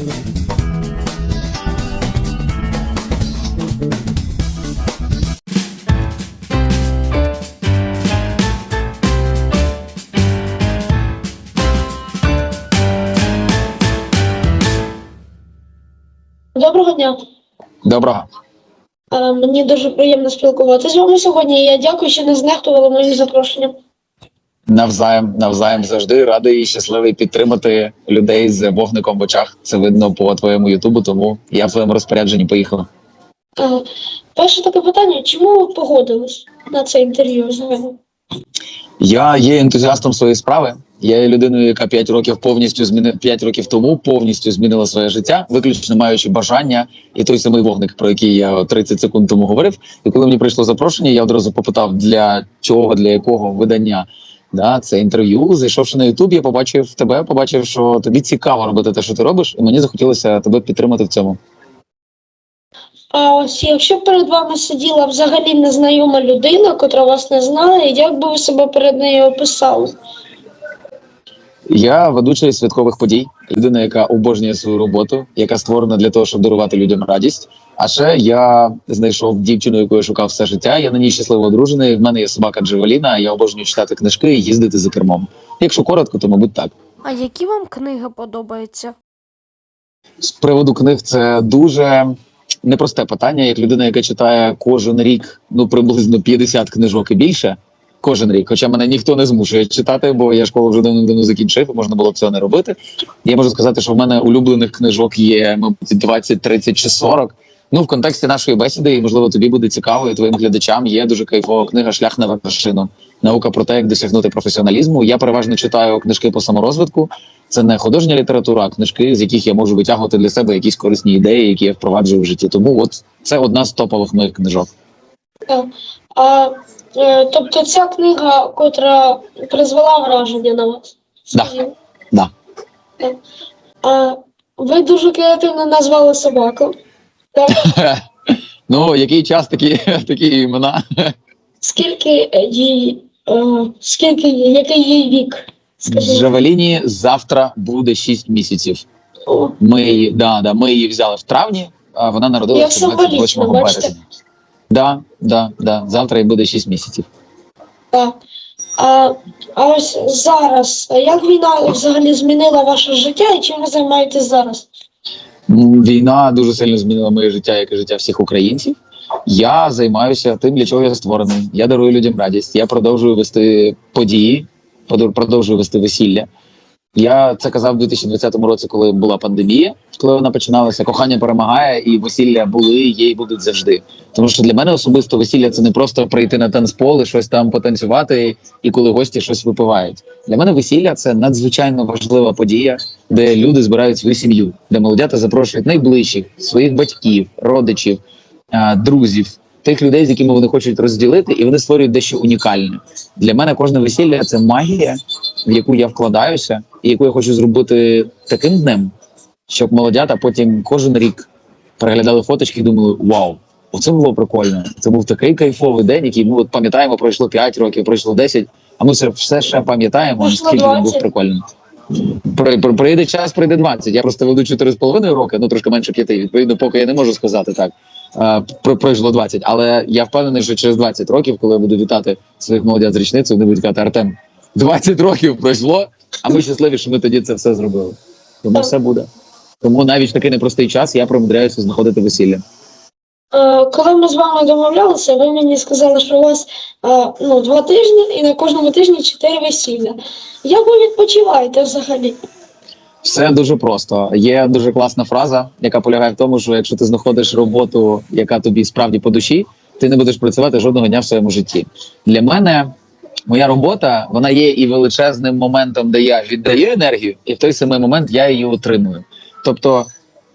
Доброго дня. Доброго. Е, Мені дуже приємно спілкуватися з вами сьогодні. Я дякую, що не знехтували моїм запрошенням. Навзаєм, навзаєм завжди радий і щасливий підтримати людей з вогником в очах. Це видно по твоєму Ютубу, тому я в твоєму розпорядженні поїхав. Е, Перше таке питання: чому ви погодились на це інтерв'ю з вами? Я є ентузіастом своєї справи. Я є людиною, яка 5 років повністю зміни 5 років тому повністю змінила своє життя, виключно маючи бажання і той самий вогник, про який я 30 секунд тому говорив. І коли мені прийшло запрошення, я одразу попитав для чого, для якого видання. Да, це інтерв'ю. Зайшовши на Ютуб, я побачив тебе, побачив, що тобі цікаво робити те, що ти робиш, і мені захотілося тебе підтримати в цьому. А ось якщо перед вами сиділа взагалі незнайома людина, котра вас не знає, як би ви себе перед нею описали? Я ведучий святкових подій, людина, яка обожнює свою роботу, яка створена для того, щоб дарувати людям радість. А ще я знайшов дівчину, яку я шукав все життя. Я на ній щасливо одружений. В мене є собака Джевеліна. Я обожнюю читати книжки і їздити за кермом. Якщо коротко, то мабуть так. А які вам книги подобаються? З приводу книг це дуже непросте питання. Як людина, яка читає кожен рік ну приблизно 50 книжок і більше. Кожен рік, хоча мене ніхто не змушує читати, бо я школу вже давно закінчив, можна було б цього не робити. Я можу сказати, що в мене улюблених книжок є, мабуть, 20, 30 чи 40. Ну, в контексті нашої бесіди, і можливо тобі буде цікаво, і твоїм глядачам є дуже кайфова книга Шлях на вершину. Наука про те, як досягнути професіоналізму. Я переважно читаю книжки по саморозвитку. Це не художня література, а книжки, з яких я можу витягувати для себе якісь корисні ідеї, які я впроваджую в житті. Тому от це одна з топових моїх книжок. Е, А, е, тобто ця книга, котра призвела враження на вас? Да. Да. Так. А, ви дуже креативно назвали собаку. Так. Ну, який час, такі, такі імена. Скільки е, їй, е, скільки який їй вік? Джавеліні завтра буде 6 місяців. О, Ми її, да, да, ми її взяли в травні, а вона народилася 28 березня. Да, да, да. Завтра їй буде 6 місяців. так. А, а ось зараз, як війна взагалі змінила ваше життя і чим ви займаєтесь зараз? Війна дуже сильно змінила моє життя, як і життя всіх українців. Я займаюся тим, для чого я створений. Я дарую людям радість. Я продовжую вести події, продовжую вести весілля. Я це казав у 2020 році, коли була пандемія, коли вона починалася. Кохання перемагає, і весілля були, є і будуть завжди. Тому що для мене особисто весілля це не просто прийти на танцпол і щось там потанцювати, і коли гості щось випивають. Для мене весілля це надзвичайно важлива подія, де люди збирають свою сім'ю, де молодята запрошують найближчих своїх батьків, родичів, друзів, тих людей, з якими вони хочуть розділити, і вони створюють дещо унікальне. Для мене кожне весілля це магія, в яку я вкладаюся, і яку я хочу зробити таким днем, щоб молодята потім кожен рік переглядали фоточки і думали: Вау! Оце було прикольно. Це був такий кайфовий день, який ми от пам'ятаємо, пройшло 5 років, пройшло 10, а ми все, все ще пам'ятаємо, наскільки він був 20. прикольним. При- при- Прийде час, прийде 20. Я просто веду 4,5 роки, ну трошки менше 5. Відповідно, поки я не можу сказати так. Про- Пройшло 20. Але я впевнений, що через 20 років, коли я буду вітати своїх молодят з річницею, вони будуть казати Артем, 20 років пройшло, а ми щасливі, що ми тоді це все зробили. Тому все буде. Тому навіть в такий непростий час я примудряюся знаходити весілля. Е, Коли ми з вами домовлялися, ви мені сказали, що у вас е, ну, два тижні і на кожному тижні чотири весілля. Як ви відпочиваєте взагалі? Все дуже просто. Є дуже класна фраза, яка полягає в тому, що якщо ти знаходиш роботу, яка тобі справді по душі, ти не будеш працювати жодного дня в своєму житті. Для мене моя робота вона є і величезним моментом, де я віддаю енергію, і в той самий момент я її отримую. Тобто,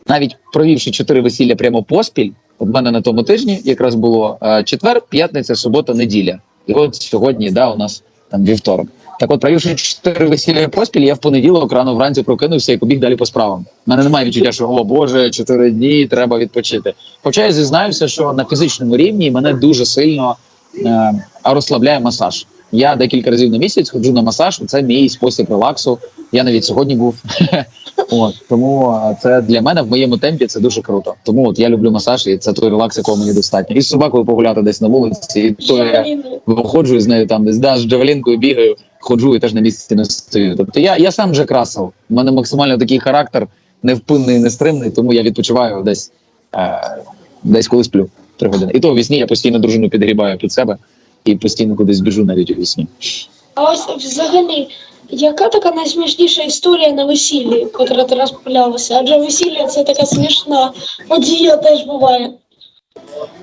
навіть провівши чотири весілля прямо поспіль, от мене на тому тижні якраз було е, четвер, п'ятниця, субота, неділя. І от сьогодні, да, у нас там вівторок. Так от, провівши чотири весілля поспіль, я в понеділок рано вранці прокинувся і побіг далі по справам. У мене немає відчуття, що о Боже, чотири дні треба відпочити. Хоча я зізнаюся, що на фізичному рівні мене дуже сильно е, розслабляє масаж. Я декілька разів на місяць ходжу на масаж. Це мій спосіб релаксу. Я навіть сьогодні був От тому це для мене в моєму темпі це дуже круто. Тому от я люблю масаж, і це той релакс, якого мені достатньо. І з собакою погуляти десь на вулиці, і то я виходжу з нею там десь да, з джавелінкою бігаю, ходжу і теж на місці не стою. Тобто я, я сам Джек Рассел. У мене максимально такий характер невпинний, нестримний, тому я відпочиваю десь е, десь коли сплю три години. І то у вісні я постійно дружину підгрібаю під себе і постійно кудись біжу навіть у вісні. А ось взагалі, яка така найсмішніша історія на весіллі, котра ти розпилялася? Адже весілля це така смішна подія теж буває.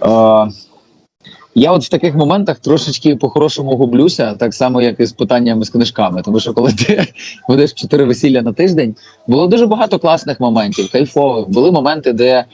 Е, я от в таких моментах трошечки по-хорошому гублюся, так само, як і з питаннями з книжками. Тому що коли ти ведеш чотири весілля на тиждень, було дуже багато класних моментів, кайфових. Були моменти, де,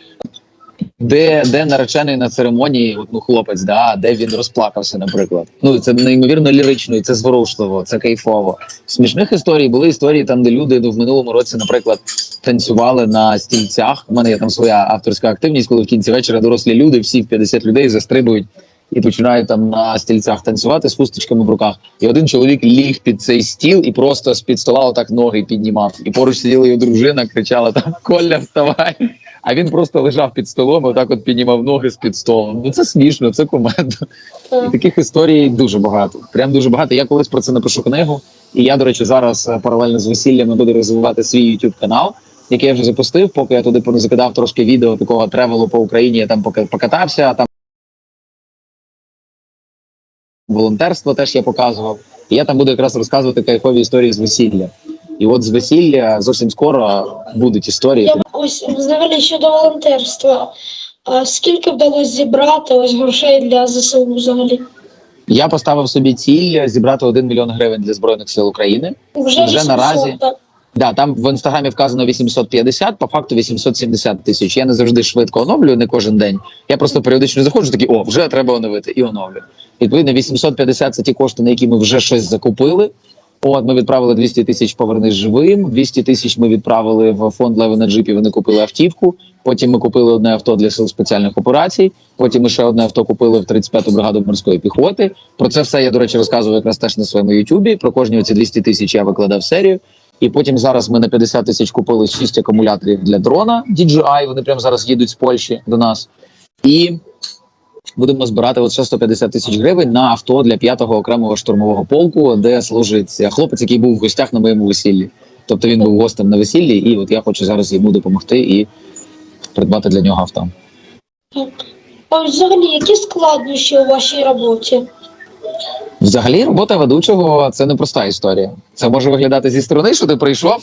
де, де наречений на церемонії, от, ну, хлопець, да, де він розплакався, наприклад. Ну це неймовірно лірично, і це зворушливо, це кайфово. Смішних історій були історії там, де люди ну, в минулому році, наприклад, танцювали на стільцях. У мене є там своя авторська активність, коли в кінці вечора дорослі люди, всі в 50 людей застрибують і починають там на стільцях танцювати з хусточками в руках. І один чоловік ліг під цей стіл і просто з під стола отак ноги піднімав. І поруч сиділа його дружина, кричала там Коля, вставай. А він просто лежав під столом, і отак от піднімав ноги з під столу. Ну це смішно, це кумедно. І таких історій дуже багато. Прям дуже багато. Я колись про це напишу книгу. І я, до речі, зараз е, паралельно з весіллями буду розвивати свій YouTube канал, який я вже запустив. Поки я туди закидав трошки відео такого тревелу по Україні. Я там поки покатався. Там волонтерство теж я показував. І я там буду якраз розказувати кайфові історії з весілля. І от з весілля зовсім скоро будуть історії. Я ось взагалі щодо волонтерства. А скільки вдалося зібрати ось грошей для ЗСУ взагалі? Я поставив собі ціль зібрати 1 мільйон гривень для збройних сил України. Вже, Вже 800, наразі. так? Да, там в інстаграмі вказано 850, по факту 870 тисяч. Я не завжди швидко оновлюю, не кожен день. Я просто періодично заходжу, такий, о, вже треба оновити і оновлю. Відповідно, 850 – це ті кошти, на які ми вже щось закупили. От ми відправили 200 тисяч повернись живим. 200 тисяч ми відправили в фонд Леви джипі. Вони купили автівку. Потім ми купили одне авто для сил спеціальних операцій. Потім ми ще одне авто купили в 35-ту бригаду морської піхоти. Про це все я, до речі, розказую якраз теж на своєму Ютубі. Про кожні оці 200 тисяч я викладав серію. І потім зараз ми на 50 тисяч купили 6 акумуляторів для дрона DJI. Вони прямо зараз їдуть з Польщі до нас. І будемо збирати от ще 150 тисяч гривень на авто для 5-го окремого штурмового полку, де служить хлопець, який був в гостях на моєму весіллі. Тобто він був гостем на весіллі, і от я хочу зараз йому допомогти і придбати для нього авто. А взагалі, які складнощі у вашій роботі? Взагалі, робота ведучого це непроста історія. Це може виглядати зі сторони, що ти прийшов,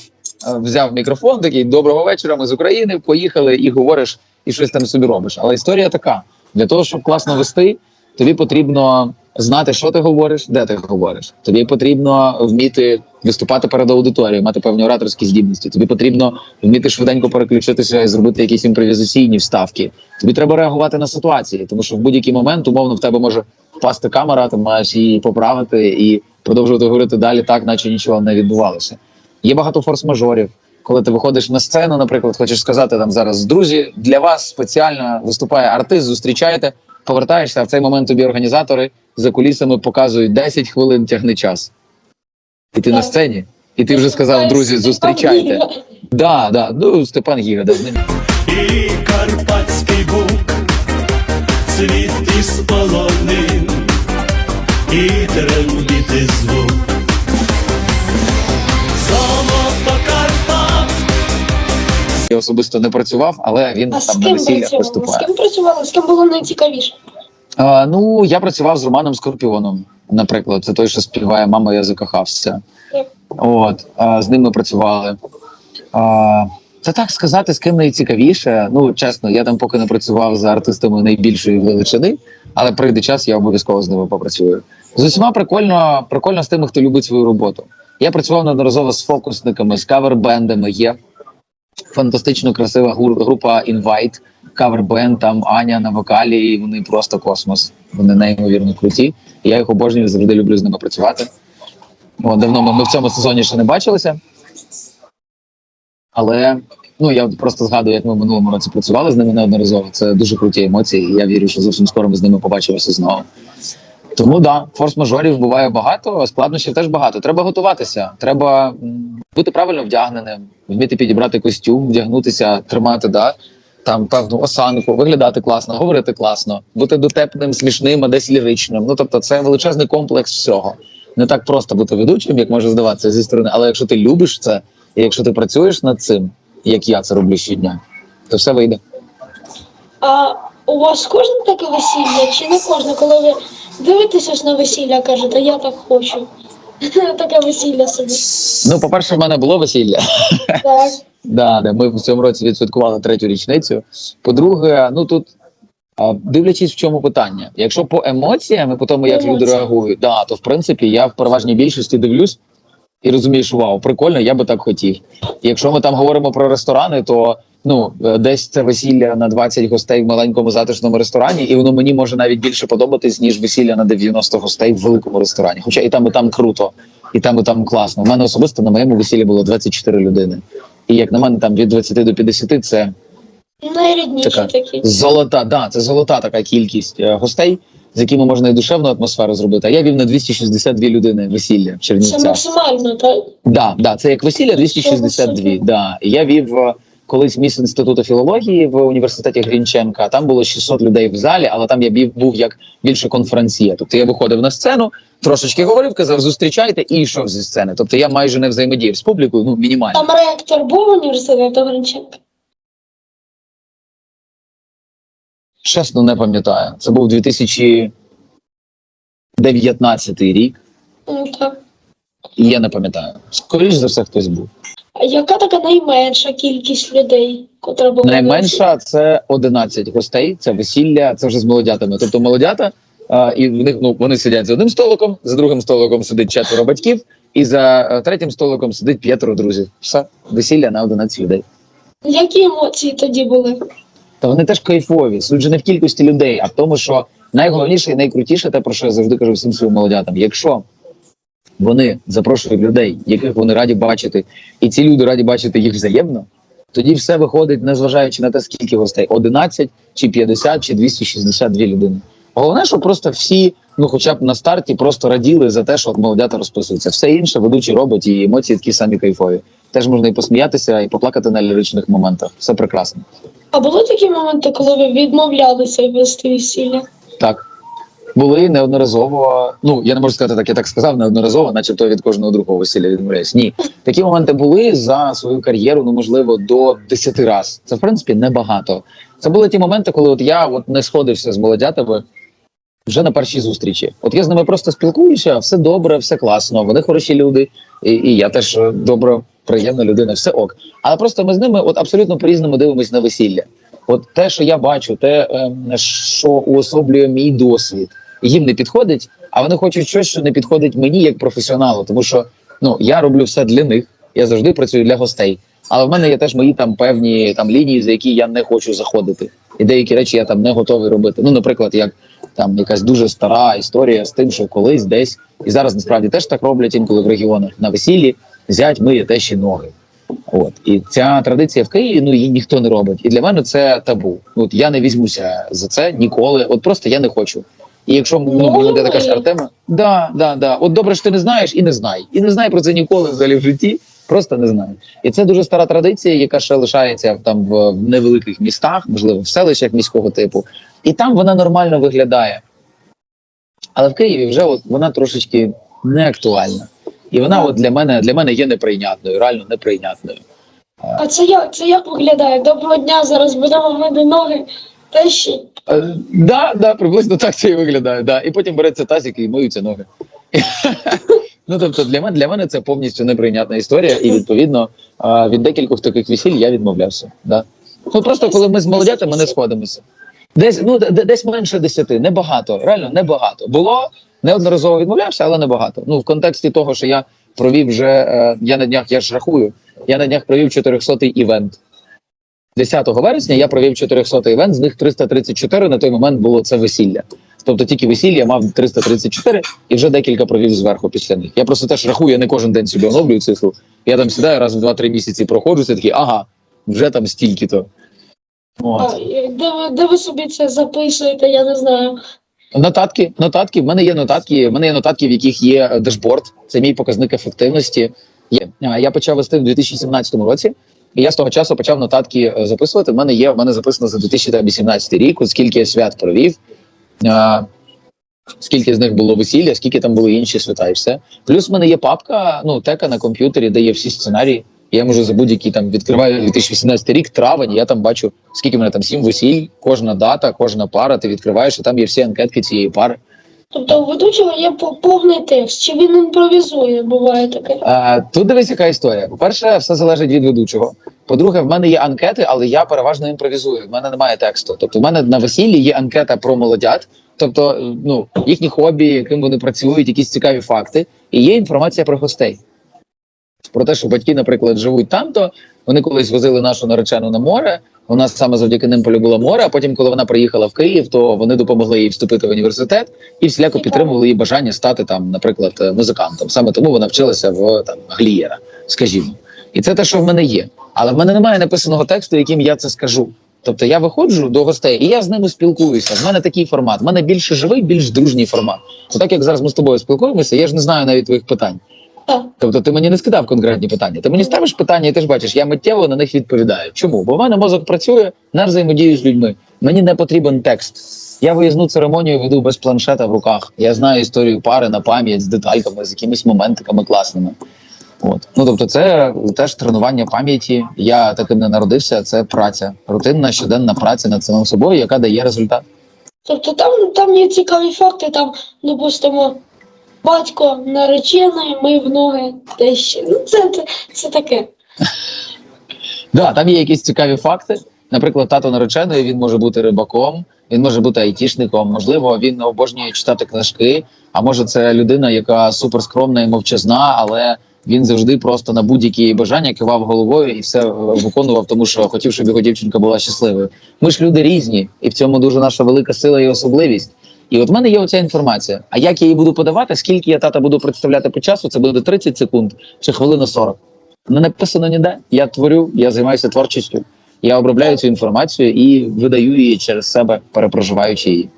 е, взяв мікрофон, такий доброго вечора. Ми з України поїхали і говориш, і щось там собі робиш. Але історія така: для того, щоб класно вести, тобі потрібно знати, що ти говориш, де ти говориш. Тобі потрібно вміти виступати перед аудиторією, мати певні ораторські здібності. Тобі потрібно вміти швиденько переключитися і зробити якісь імпровізаційні вставки. Тобі треба реагувати на ситуації, тому що в будь-який момент умовно в тебе може впасти камера, ти маєш її поправити і продовжувати говорити далі, так наче нічого не відбувалося. Є багато форс-мажорів. Коли ти виходиш на сцену, наприклад, хочеш сказати там зараз, друзі, для вас спеціально виступає артист, зустрічайте, повертаєшся, а в цей момент тобі організатори за кулісами показують 10 хвилин тягни час. І ти на сцені, і ти вже сказав, друзі, зустрічайте. Да, да, ну Степан Гіга, да, з ним і карпатський бук, світ із полонин, і трембіти звук. Я особисто не працював, але він А з там на весіллях працювали? З ким працювали? З ким було найцікавіше? А, ну, я працював з Романом Скорпіоном, наприклад. Це той, що співає Мама, я закохався. От, а, з ним ми працювали. А, це так сказати, з ким найцікавіше. Ну, чесно, я там поки не працював за артистами найбільшої величини, але прийде час, я обов'язково з ними попрацюю. З усіма прикольно, прикольно з тими, хто любить свою роботу. Я працював неодноразово з фокусниками, з кавер-бендами. Є фантастично красива група Invite, кавер-бенд, там Аня на вокалі, і вони просто космос. Вони неймовірно круті. Я їх обожнюю, завжди люблю з ними працювати. О, давно ми, ми в цьому сезоні ще не бачилися. Але ну я просто згадую, як ми в минулому році працювали з ними неодноразово. Це дуже круті емоції. І я вірю, що зовсім скоро ми з ними побачимося знову. Тому да, форс-мажорів буває багато, складнощів теж багато. Треба готуватися. Треба бути правильно вдягненим, вміти підібрати костюм, вдягнутися, тримати да, там певну осанку, виглядати класно, говорити класно, бути дотепним, смішним, а десь ліричним. Ну тобто, це величезний комплекс всього. Не так просто бути ведучим, як може здаватися зі сторони, але якщо ти любиш це, і якщо ти працюєш над цим, як я це роблю щодня, то все вийде. А у вас кожне таке весілля, чи не кожне, коли ви дивитеся ось на весілля, кажете, я так хочу. Таке весілля собі. Ну, по-перше, в мене було весілля. Так. Да, да, ми в цьому році відсвяткували третю річницю. По-друге, ну тут а, дивлячись, в чому питання. Якщо по емоціям і по тому, як люди Емоції. реагують, да, то в принципі я в переважній більшості дивлюсь і розумію, що вау, прикольно, я би так хотів. І якщо ми там говоримо про ресторани, то ну е, десь це весілля на 20 гостей в маленькому затишному ресторані, і воно мені може навіть більше подобатись, ніж весілля на 90 гостей в великому ресторані. Хоча і там, і там круто, і там, і там класно. У мене особисто на моєму весіллі було 24 людини. І як на мене, там від 20 до 50 це Найрідніші Така. такі. золота, да, це золота така кількість е, гостей, з якими можна і душевну атмосферу зробити. А я вів на 262 людини весілля в Це максимально, так? Да, да, це як весілля 262. Да. Я вів е, колись міс інституту філології в університеті Грінченка. Там було 600 людей в залі, але там я був як більше конференція. Тобто я виходив на сцену, трошечки говорив, казав, зустрічайте і йшов зі сцени. Тобто я майже не взаємодіяв з публікою, ну мінімально. Там ректор був університету Гринченка? Чесно, не пам'ятаю. Це був 2019 рік, Ну, так. і я не пам'ятаю. Скоріше за все, хтось був. А яка така найменша кількість людей, котра була? на Найменша це 11 гостей. Це весілля, це вже з молодятами. Тобто молодята, а, і в них ну вони сидять за одним столиком, за другим столиком сидить четверо батьків, і за е, третім столиком сидить п'ятеро друзів. Все весілля на 11 людей. Які емоції тоді були? Та вони теж кайфові. Суть же не в кількості людей, а в тому, що найголовніше і найкрутіше, те про що я завжди кажу всім своїм молодятам. Якщо вони запрошують людей, яких вони раді бачити, і ці люди раді бачити їх взаємно, тоді все виходить, незважаючи на те, скільки гостей 11, чи 50, чи 262 людини. Головне, щоб просто всі, ну хоча б на старті, просто раділи за те, що от молодята розписуються. Все інше ведучий робить, і емоції такі самі кайфові. Теж можна і посміятися, і поплакати на ліричних моментах. Все прекрасно. А були такі моменти, коли ви відмовлялися вести весілля? Так. Були неодноразово. Ну я не можу сказати так, я так сказав неодноразово, начебто від кожного другого весілля відмовляюсь. Ні, такі моменти були за свою кар'єру, ну можливо, до 10 разів. Це в принципі небагато. Це були ті моменти, коли от я от не сходився з молодятами вже на першій зустрічі. От я з ними просто спілкуюся, все добре, все класно. Вони хороші люди, і, і я теж е, добра, приємна людина, все ок. Але просто ми з ними от абсолютно по-різному дивимось на весілля. От те, що я бачу, те, ем, що уособлює мій досвід, їм не підходить, а вони хочуть щось, що не підходить мені як професіоналу, тому що ну я роблю все для них, я завжди працюю для гостей. Але в мене є теж мої там певні там лінії, за які я не хочу заходити, і деякі речі я там не готовий робити. Ну, наприклад, як там якась дуже стара історія з тим, що колись десь і зараз насправді теж так роблять інколи в регіонах на весіллі зять миє тещі ноги. От і ця традиція в Києві ну її ніхто не робить. І для мене це табу. От я не візьмуся за це ніколи. От просто я не хочу. І якщо ну Ну, буде така ж тема, да, да, да. От добре, що ти не знаєш і не знай. І не знай про це ніколи взагалі в житті. Просто не знаю. І це дуже стара традиція, яка ще лишається там в невеликих містах, можливо, в селищах міського типу. І там вона нормально виглядає. Але в Києві вже от вона трошечки не актуальна. І вона от для мене для мене є неприйнятною, реально неприйнятною. А це як це як виглядає? Доброго дня, зараз будемо мити ноги. Та ще Е, да, да, приблизно так це і виглядає. Да. І потім береться тазик і миються ноги. ну тобто для мене для мене це повністю неприйнятна історія, і відповідно від декількох таких весіль я відмовлявся. Да. Ну просто коли ми з молодятами не сходимося. Десь ну десь менше десяти, небагато, реально небагато. Було неодноразово відмовлявся, але небагато. Ну в контексті того, що я провів вже е, я на днях, я ж рахую, я на днях провів 400-й івент. 10 вересня я провів 400 івент, з них 334 на той момент було це весілля. Тобто тільки весілля мав 334 і вже декілька провів зверху після них. Я просто теж рахую, я не кожен день собі оновлюю цифру. Я там сідаю раз в 2-3 місяці проходжуся, такий, ага, вже там стільки-то. От. де, де ви собі це записуєте, я не знаю. Нотатки, нотатки. В мене є нотатки. В мене є нотатки, в яких є е, дешборд. Це мій показник ефективності. Є. Я почав вести в 2017 році, і я з того часу почав нотатки е, записувати. В мене є, в мене записано за 2018 рік, скільки я свят провів, е, скільки з них було весілля, скільки там були інші свята і все. Плюс в мене є папка, ну, тека на комп'ютері, де є всі сценарії. Я можу за будь-який там відкриваю 2018 рік, травень, я там бачу, скільки в мене там сім весіль, кожна дата, кожна пара, ти відкриваєш, і там є всі анкетки цієї пари. Тобто у ведучого є по- повний текст, чи він імпровізує, буває таке. А, тут дивись, яка історія. По-перше, все залежить від ведучого. По-друге, в мене є анкети, але я переважно імпровізую. В мене немає тексту. Тобто, в мене на весіллі є анкета про молодят, тобто ну, їхні хобі, яким вони працюють, якісь цікаві факти, і є інформація про гостей. Про те, що батьки, наприклад, живуть там, то вони колись возили нашу наречену на море. У нас саме завдяки ним полюбило море. А потім, коли вона приїхала в Київ, то вони допомогли їй вступити в університет і всіляко підтримували її бажання стати там, наприклад, музикантом. Саме тому вона вчилася в там Глієра, скажімо. І це те, що в мене є. Але в мене немає написаного тексту, яким я це скажу. Тобто я виходжу до гостей і я з ними спілкуюся. В мене такий формат. В мене більше живий, більш дружній формат. Отак як зараз ми з тобою спілкуємося, я ж не знаю навіть твоїх питань. Тобто ти мені не скидав конкретні питання. Ти мені ставиш питання, і ти ж бачиш, я миттєво на них відповідаю. Чому? Бо в мене мозок працює на взаємодію з людьми. Мені не потрібен текст. Я виїзну церемонію веду без планшета в руках. Я знаю історію пари на пам'ять з детальками, з якимись моментиками класними. От. Ну тобто, це теж тренування пам'яті. Я таким не народився. Це праця, рутинна щоденна праця над самим собою, яка дає результат. Тобто там, там є цікаві факти, там, допустимо, батько наречений, мив ноги, те ще. Ну, це, це, це таке. Да, там є якісь цікаві факти. Наприклад, тато нареченої він може бути рибаком, він може бути айтішником. Можливо, він обожнює читати книжки. А може, це людина, яка суперскромна і мовчазна, але він завжди просто на будь-які бажання кивав головою і все виконував, тому що хотів, щоб його дівчинка була щасливою. Ми ж люди різні, і в цьому дуже наша велика сила і особливість. І от в мене є оця інформація. А як я її буду подавати, скільки я тата буду представляти по часу, це буде 30 секунд чи хвилина 40. Не написано ніде. Я творю, я займаюся творчістю. Я обробляю цю інформацію і видаю її через себе, перепроживаючи її.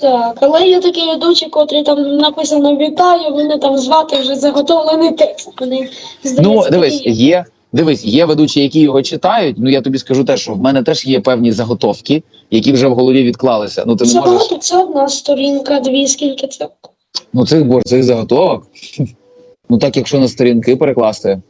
Так, але є такі ведучі, котрі там написано вітаю, вони там звати вже заготовлений текст. Вони здається, Ну, дивись, є. Дивись, є ведучі, які його читають. Ну я тобі скажу те, що в мене теж є певні заготовки, які вже в голові відклалися. Ну ти не можеш. багато, це одна сторінка, дві, скільки це. Ну цих бор, цих заготовок. Ну так, якщо на сторінки перекласти,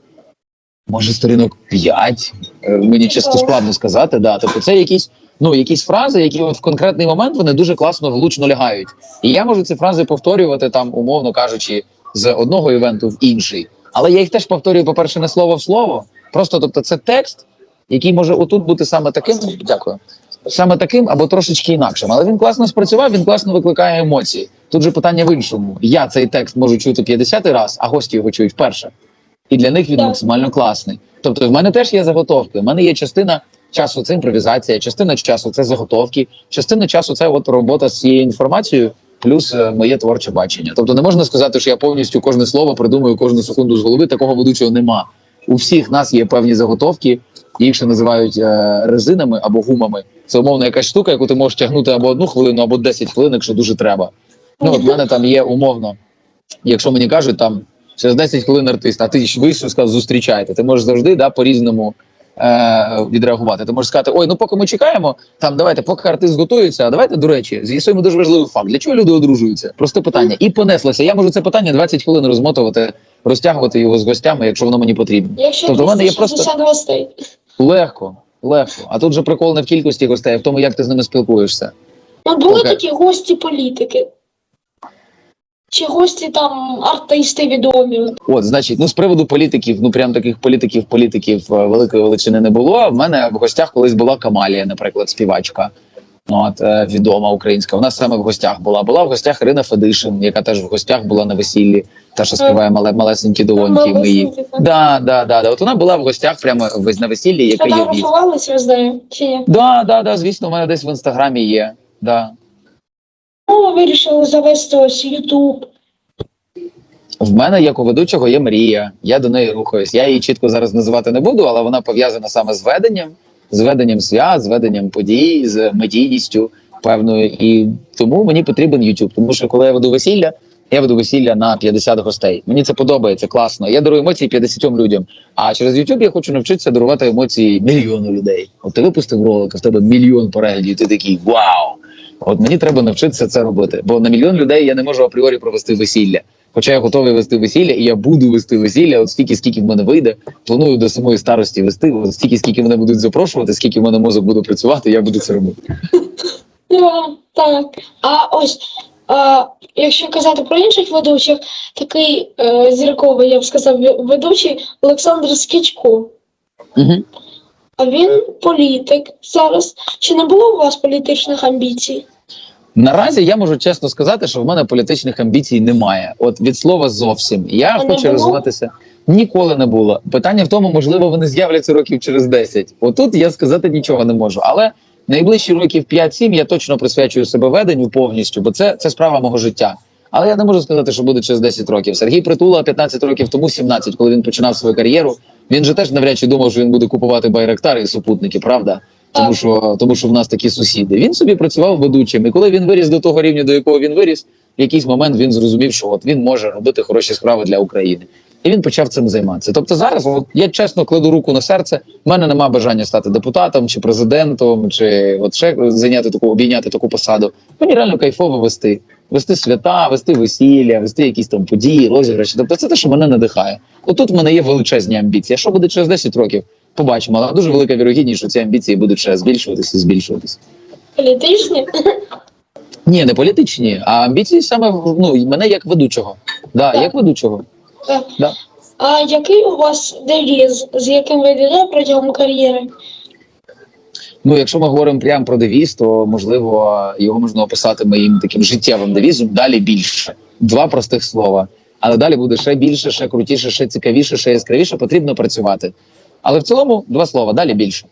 може сторінок 5, мені чисто складно сказати. Да. Тобто це якісь, ну, якісь фрази, які от в конкретний момент вони дуже класно влучно лягають. І я можу ці фрази повторювати там, умовно кажучи, з одного івенту в інший. Але я їх теж повторюю, по-перше, не слово в слово. Просто тобто, це текст, який може отут бути саме таким. Дякую. Саме таким або трошечки інакшим. Але він класно спрацював, він класно викликає емоції. Тут же питання в іншому. Я цей текст можу чути 50 раз, а гості його чують вперше. І для них він максимально класний. Тобто, в мене теж є заготовки. В мене є частина часу це імпровізація, частина часу це заготовки, частина часу це от робота з цією інформацією, плюс е, моє творче бачення. Тобто, не можна сказати, що я повністю кожне слово придумую кожну секунду з голови. Такого ведучого нема. У всіх нас є певні заготовки, їх ще називають е, резинами або гумами. Це умовно якась штука, яку ти можеш тягнути або одну хвилину, або 10 хвилин, якщо дуже треба. Ну, от в мене там є умовно. Якщо мені кажуть, там через 10 хвилин артист, а ти вийшов, сказав, зустрічайте. Ти можеш завжди да, по-різному е, відреагувати. Ти можеш сказати, ой, ну поки ми чекаємо, там давайте, поки артист готується, а давайте, до речі, з'ясуємо дуже важливий факт. Для чого люди одружуються? Просте питання. І понеслося. Я можу це питання 20 хвилин розмотувати, розтягувати його з гостями, якщо воно мені потрібно. Якщо Тобто в мене є 260 гостей. Легко, легко. А тут же прикол не в кількості гостей, а в тому, як ти з ними спілкуєшся. Ну, були Окей. такі гості політики. Чи гості там артисти відомі. От, значить, ну з приводу політиків, ну прям таких політиків, політиків е, великої величини не було. В мене в гостях колись була Камалія, наприклад, співачка. От е, відома українська. Вона саме в гостях була. Була в гостях Ірина Федишин, яка теж в гостях була на весіллі, та що співає мале малесенькі долоньки. Ми її. Да, да, да, да. От вона була в гостях прямо на весіллі, яке є. Фотографувались, я чи ні? Да, да, да, звісно, у мене десь в інстаграмі є. Да. Ну, вирішили завести ось Ютуб. В мене, як у ведучого, є мрія. Я до неї рухаюсь. Я її чітко зараз називати не буду, але вона пов'язана саме з веденням, з веденням свят, з веденням подій, з медійністю певною. І тому мені потрібен YouTube. Тому що коли я веду весілля, Я веду весілля на 50 гостей. Мені це подобається, класно. Я дарую емоції 50 людям. А через YouTube я хочу навчитися дарувати емоції мільйону людей. От ти випустив ролик, а в тебе мільйон переглядів, ти такий вау! От мені треба навчитися це робити. Бо на мільйон людей я не можу апріорі провести весілля. Хоча я готовий вести весілля, і я буду вести весілля, от стільки, скільки в мене вийде. Планую до самої старості вести. От стільки, скільки мене будуть запрошувати, скільки в мене мозок буде працювати, я буду це робити. Ну, так. А ось, а, якщо казати про інших ведучих, такий е, зірковий, я б сказав, ведучий Олександр Скічко. Угу. А він політик зараз. Чи не було у вас політичних амбіцій? Наразі я можу чесно сказати, що в мене політичних амбіцій немає. От від слова зовсім. Я А хочу розвиватися. Ніколи не було. Питання в тому, можливо, вони з'являться років через 10. Отут я сказати нічого не можу. Але найближчі років 5-7 я точно присвячую себе веденню повністю, бо це, це справа мого життя. Але я не можу сказати, що буде через 10 років. Сергій Притула 15 років тому, 17, коли він починав свою кар'єру. Він же теж навряд чи думав, що він буде купувати байрактари і супутники, правда? Тому що, тому що в нас такі сусіди. Він собі працював ведучим, і коли він виріс до того рівня, до якого він виріс, в якийсь момент він зрозумів, що от він може робити хороші справи для України. І він почав цим займатися. Тобто зараз, от, я чесно кладу руку на серце. в мене немає бажання стати депутатом чи президентом, чи от ще зайняти таку обійняти таку посаду. Мені реально кайфово вести. Вести свята, вести весілля, вести якісь там події, розіграші. Тобто це те, що мене надихає. Отут в мене є величезні амбіції. А що буде через 10 років? Побачимо. Але дуже велика вірогідність, що ці амбіції будуть ще збільшуватися і збільшуватися. Політичні? Ні, не політичні, а амбіції саме ну, мене як ведучого. Да, Так. як ведучого. Так. Да. А який у вас девіз, з яким ви йдете протягом кар'єри? Ну, якщо ми говоримо прямо про девіз, то можливо його можна описати моїм таким життєвим девізом. Далі більше. Два простих слова. Але далі буде ще більше, ще крутіше, ще цікавіше, ще яскравіше. Потрібно працювати. Але в цілому два слова, далі більше.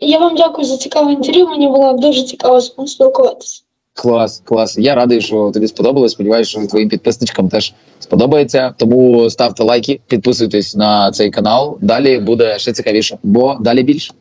Я вам дякую за цікаве інтерв'ю. Мені було дуже цікаво з спілкуватися. Клас, клас. Я радий, що тобі сподобалось. Сподіваюся, що твоїм підписничкам теж сподобається. Тому ставте лайки, підписуйтесь на цей канал. Далі буде ще цікавіше, бо далі більше.